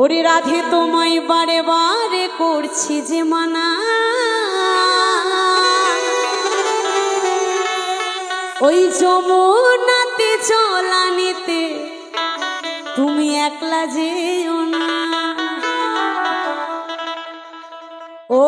ওরে রাধে, তোমায় বারে বারে করছি যে মানা। ওই যমুনাতে চলানিতে তুমি একলা যেও না। ও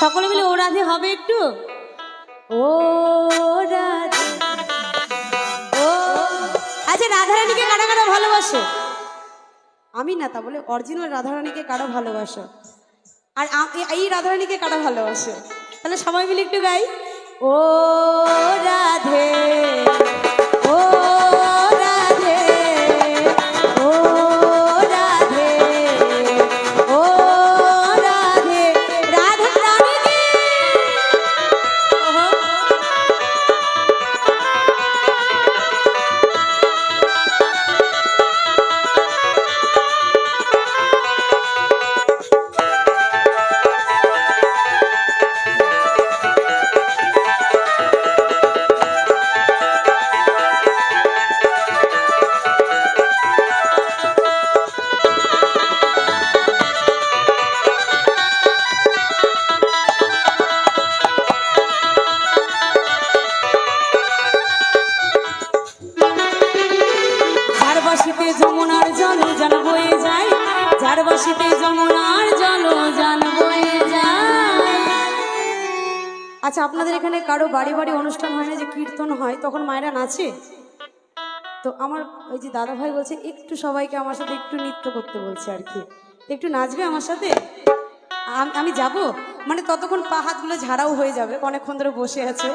সকলে মিলে ও রাধে হবে একটু? ও রাধে। ও। আচ্ছা রাধারানীকে কারা কারা ভালোবাসো? আমি না, তা বলে অরিজিনাল রাধারানীকে কারা ভালোবাসো? আর এই রাধারানীকে কারা ভালোবাসো? তাহলে সবাই মিলে একটু গাই। ও রাধে। আচ্ছা আপনাদের এখানে কারও বাড়ি বাড়ি অনুষ্ঠান হয় না যে কীর্তন হয়? তখন মায়েরা নাচে? তো আমার ওই যে দাদা ভাই বলছে, একটু সবাইকে আমার সাথে একটু নৃত্য করতে বলছে আর কি। একটু নাচবে আমার সাথে? আমি যাব? মানে ততক্ষণ পা হাতগুলো ঝাড়াও হয়ে যাবে, অনেকক্ষণ ধরে বসে আছো।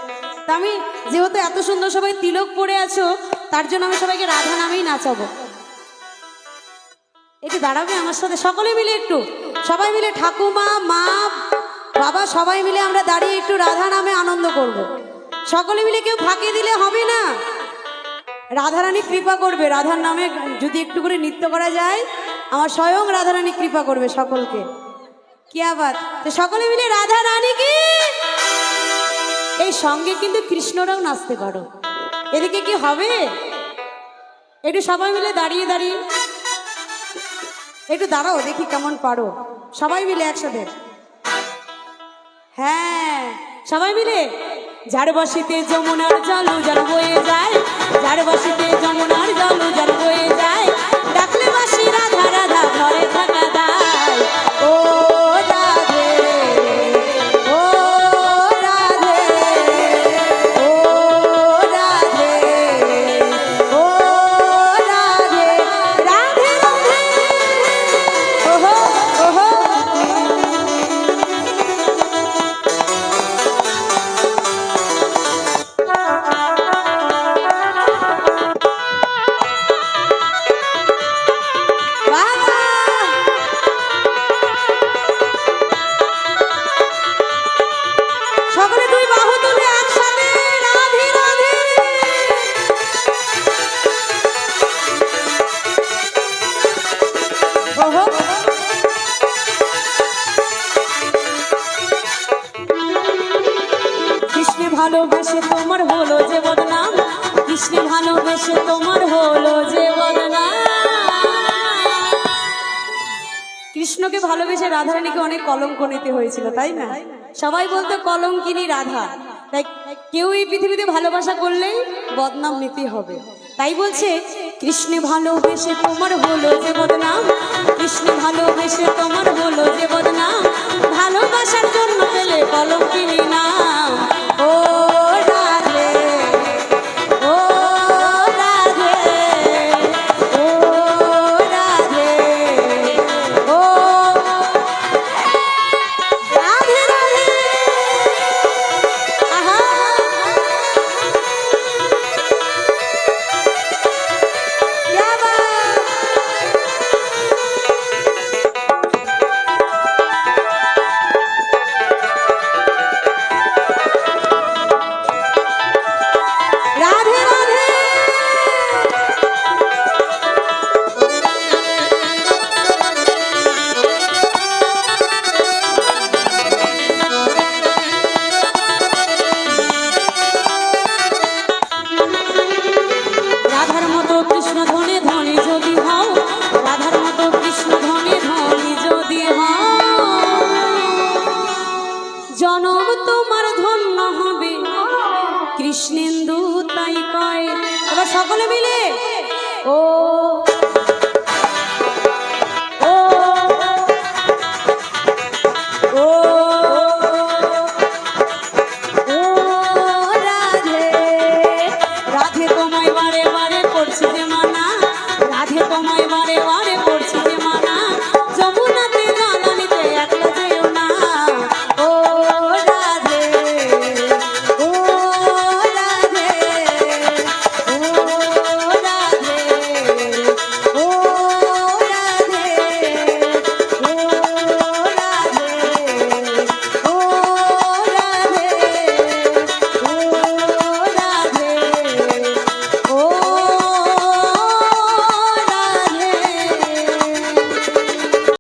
তা আমি যেহেতু এত সুন্দর সবাই তিলক পরে আছো, তার জন্য আমি সবাইকে রাধা নামেই নাচাবো। একটু দাঁড়াবে আমার সাথে, সকলে মিলে একটু। সবাই মিলে ঠাকুমা, মা, বাবা, সবাই মিলে আমরা দাঁড়িয়ে একটু রাধা নামে আনন্দ করব। সকলে মিলে কেউ ফাঁকি দিলে হবে না। রাধারানী কৃপা করবে, রাধার নামে যদি একটু করে নৃত্য করা যায়, আমার স্বয়ং রাধারানী কৃপা করবে সকলকে। কি আবার তো সকলে মিলে রাধা রানী কি? এই সঙ্গে কিন্তু কৃষ্ণরাও নাচতে পারো। এদিকে কি হবে? একটু সবাই মিলে দাঁড়িয়ে দাঁড়িয়ে। একটু দাঁড়াও, দেখি কেমন পারো। সবাই মিলে একসাথে। হ্যাঁ সবাই মিলে? যার বসিতে যমুনার জল জল বয়ে যায়, যার বসিতে যমুনার জল জল বয়ে যায়, ডাকলে বাসি রাধা রাধা ঘরে ভালোবেসে তোমার হলো যে বদনাম। কৃষ্ণ ভালোবেসে তোমার হলো যে বদনাম। কৃষ্ণকে ভালোবেসে রাধা রানীকে অনেক কলঙ্ক নিতে হয়েছিল, তাই না? সবাই বলতো কলঙ্কিনী রাধা। তাই কেউ এই পৃথিবীতে ভালোবাসা করলেই বদনাম নিতে হবে। তাই বলছে, কৃষ্ণে ভালোবেসে তোমার হলো যে বদনাম। কৃষ্ণ ভালোবেসে তোমার হলো যে বদনাম। ভালোবাসার জন্য পেলে কলঙ্কিনী নাম। ও কৃষ্ণেন্দু তাই কয়? আবার সকলে মিলে? ও